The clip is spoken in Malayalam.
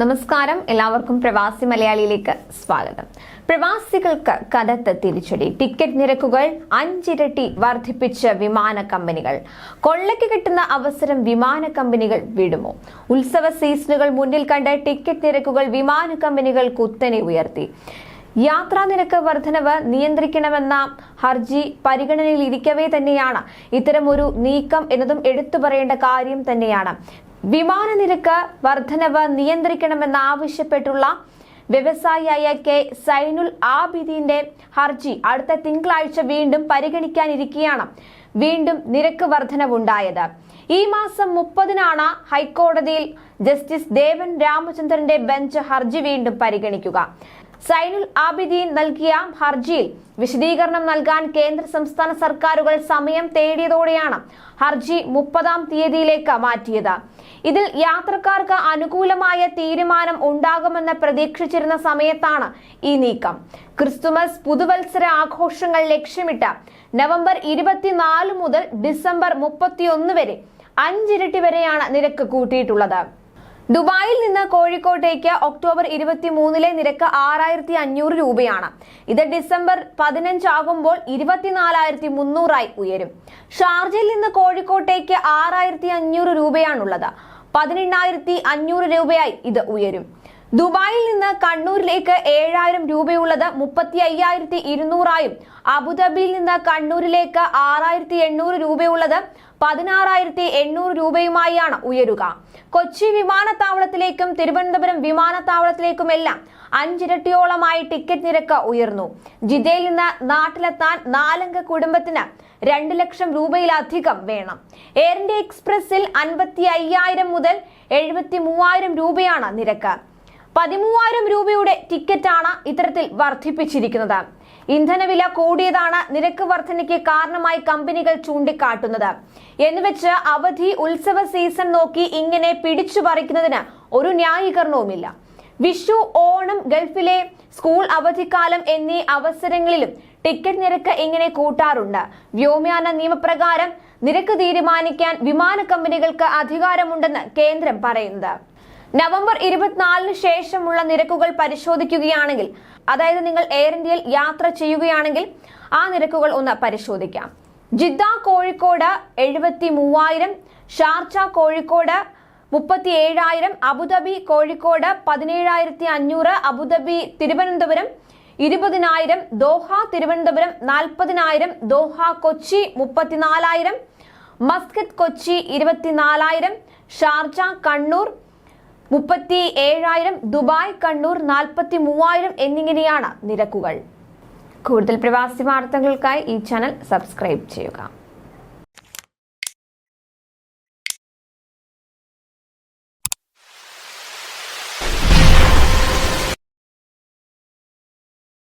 നമസ്കാരം. എല്ലാവർക്കും പ്രവാസി മലയാളിയിലേക്ക് സ്വാഗതം. പ്രവാസികൾക്ക് കനത്ത തിരിച്ചടി. ടിക്കറ്റ് നിരക്കുകൾ അഞ്ചിരട്ടി വർദ്ധിപ്പിച്ച വിമാന കമ്പനികൾ. കൊള്ളയ്ക്ക് കിട്ടുന്ന അവസരം വിമാന കമ്പനികൾ വിടുമോ? ഉത്സവ സീസണുകൾ മുന്നിൽ കണ്ട ടിക്കറ്റ് നിരക്കുകൾ വിമാന കമ്പനികൾ കുത്തനെ ഉയർത്തി. യാത്രാ നിരക്ക് വർധനവ് നിയന്ത്രിക്കണമെന്ന ഹർജി പരിഗണനയിൽ ഇരിക്കവേ തന്നെയാണ്. ഒരു നീക്കം എന്നതും എടുത്തു പറയേണ്ട കാര്യം തന്നെയാണ്. വിമാന നിരക്ക് വർധനവ് നിയന്ത്രിക്കണമെന്നാവശ്യപ്പെട്ടുള്ള വ്യവസായിയായ കെ സൈനുൽ ആബിദിന്റെ ഹർജി അടുത്ത തിങ്കളാഴ്ച വീണ്ടും പരിഗണിക്കാനിരിക്കെയാണ് വീണ്ടും നിരക്ക് വർധനവുണ്ടായത്. ഈ മാസം മുപ്പതിനാണ് ഹൈക്കോടതിയിൽ ജസ്റ്റിസ് ദേവൻ രാമചന്ദ്രന്റെ ബെഞ്ച് ഹർജി വീണ്ടും പരിഗണിക്കുക. സൈനുൽ ആബിദീൻ നൽകിയ ഹർജിയിൽ വിശദീകരണം നൽകാൻ കേന്ദ്ര സംസ്ഥാന സർക്കാരുകൾ സമയം തേടിയതോടെയാണ് ഹർജി മുപ്പതാം തീയതിയിലേക്ക് മാറ്റിയത്. ഇതിൽ യാത്രക്കാർക്ക് അനുകൂലമായ തീരുമാനം ഉണ്ടാകുമെന്ന് പ്രതീക്ഷിച്ചിരുന്ന സമയത്താണ് ഈ നീക്കം. ക്രിസ്തുമസ് പുതുവത്സര ആഘോഷങ്ങൾ ലക്ഷ്യമിട്ട് നവംബർ ഇരുപത്തിനാല് മുതൽ ഡിസംബർ മുപ്പത്തിയൊന്ന് വരെ അഞ്ചിരട്ടി വരെയാണ് നിരക്ക് കൂട്ടിയിട്ടുള്ളത്. ദുബായിൽ നിന്ന് കോഴിക്കോട്ടേക്ക് ഒക്ടോബർ ഇരുപത്തി മൂന്നിലെ നിരക്ക് ആറായിരത്തി അഞ്ഞൂറ് രൂപയാണ്. ഇത് ഡിസംബർ പതിനഞ്ചാകുമ്പോൾ ഇരുപത്തിനാലായിരത്തി മുന്നൂറായി ഉയരും. ഷാർജയിൽ നിന്ന് കോഴിക്കോട്ടേക്ക് ആറായിരത്തി അഞ്ഞൂറ് രൂപയാണുള്ളത്. പതിനെണ്ണായിരത്തി അഞ്ഞൂറ് രൂപയായി ഇത് ഉയരും. ദുബായിൽ നിന്ന് കണ്ണൂരിലേക്ക് ഏഴായിരം രൂപയുള്ളത് മുപ്പത്തി അയ്യായിരത്തി ഇരുന്നൂറായും അബുദാബിയിൽ നിന്ന് കണ്ണൂരിലേക്ക് ആറായിരത്തി എണ്ണൂറ് രൂപയുള്ളത് പതിനാറായിരത്തി എണ്ണൂറ് രൂപയുമായാണ് ഉയരുക. കൊച്ചി വിമാനത്താവളത്തിലേക്കും തിരുവനന്തപുരം വിമാനത്താവളത്തിലേക്കുമെല്ലാം അഞ്ചിരട്ടിയോളമായി ടിക്കറ്റ് നിരക്ക് ഉയർന്നു. ജിദ്ദയിൽ നിന്ന് നാട്ടിലെത്താൻ നാലംഗ കുടുംബത്തിന് രണ്ട് ലക്ഷം രൂപയിലധികം വേണം. എയർ ഇന്ത്യ എക്സ്പ്രസിൽ അൻപത്തി അയ്യായിരം മുതൽ എഴുപത്തി മൂവായിരം രൂപയാണ് നിരക്ക്. പതിമൂവായിരം രൂപയുടെ ടിക്കറ്റാണ് ഇത്തരത്തിൽ വർദ്ധിപ്പിച്ചിരിക്കുന്നത്. ഇന്ധനവില കൂടിയതാണ് നിരക്ക് വർധനയ്ക്ക് കാരണമായി കമ്പനികൾ ചൂണ്ടിക്കാട്ടുന്നത്. എന്നുവെച്ച് അവധി ഉത്സവ സീസൺ നോക്കി ഇങ്ങനെ പിടിച്ചു പറിക്കുന്നതിന് ഒരു ന്യായീകരണവുമില്ല. വിഷു ഓണം ഗൾഫിലെ സ്കൂൾ അവധിക്കാലം എന്നീ അവസരങ്ങളിലും ടിക്കറ്റ് നിരക്ക് ഇങ്ങനെ കൂട്ടാറുണ്ട്. വ്യോമയാന നിയമപ്രകാരം നിരക്ക് തീരുമാനിക്കാൻ വിമാന കമ്പനികൾക്ക് അധികാരമുണ്ടെന്ന് കേന്ദ്രം പറയുന്നത്. നവംബർ ഇരുപത്തിനാലിന് ശേഷമുള്ള നിരക്കുകൾ പരിശോധിക്കുകയാണെങ്കിൽ അതായത് നിങ്ങൾ എയർ ഇന്ത്യയിൽ യാത്ര ചെയ്യുകയാണെങ്കിൽ ആ നിരക്കുകൾ ഒന്ന് പരിശോധിക്കാം. ജിദ്ദ കോഴിക്കോട് എഴുപത്തി മൂവായിരം ഷാർജ കോഴിക്കോട് മുപ്പത്തി ഏഴായിരം അബുദാബി കോഴിക്കോട് പതിനേഴായിരത്തി അഞ്ഞൂറ് അബുദാബി തിരുവനന്തപുരം ഇരുപതിനായിരം ദോഹ തിരുവനന്തപുരം നാൽപ്പതിനായിരം ദോഹ കൊച്ചി മുപ്പത്തിനാലായിരം മസ്കറ്റ് കൊച്ചി ഇരുപത്തിനാലായിരം ഷാർജ കണ്ണൂർ മുപ്പത്തി ഏഴായിരം ദുബായ് കണ്ണൂർ നാൽപ്പത്തി മൂവായിരം എന്നിങ്ങനെയാണ് നിരക്കുകൾ. കൂടുതൽ പ്രവാസി വാർത്തകൾക്കായി ഈ ചാനൽ സബ്സ്ക്രൈബ് ചെയ്യുക.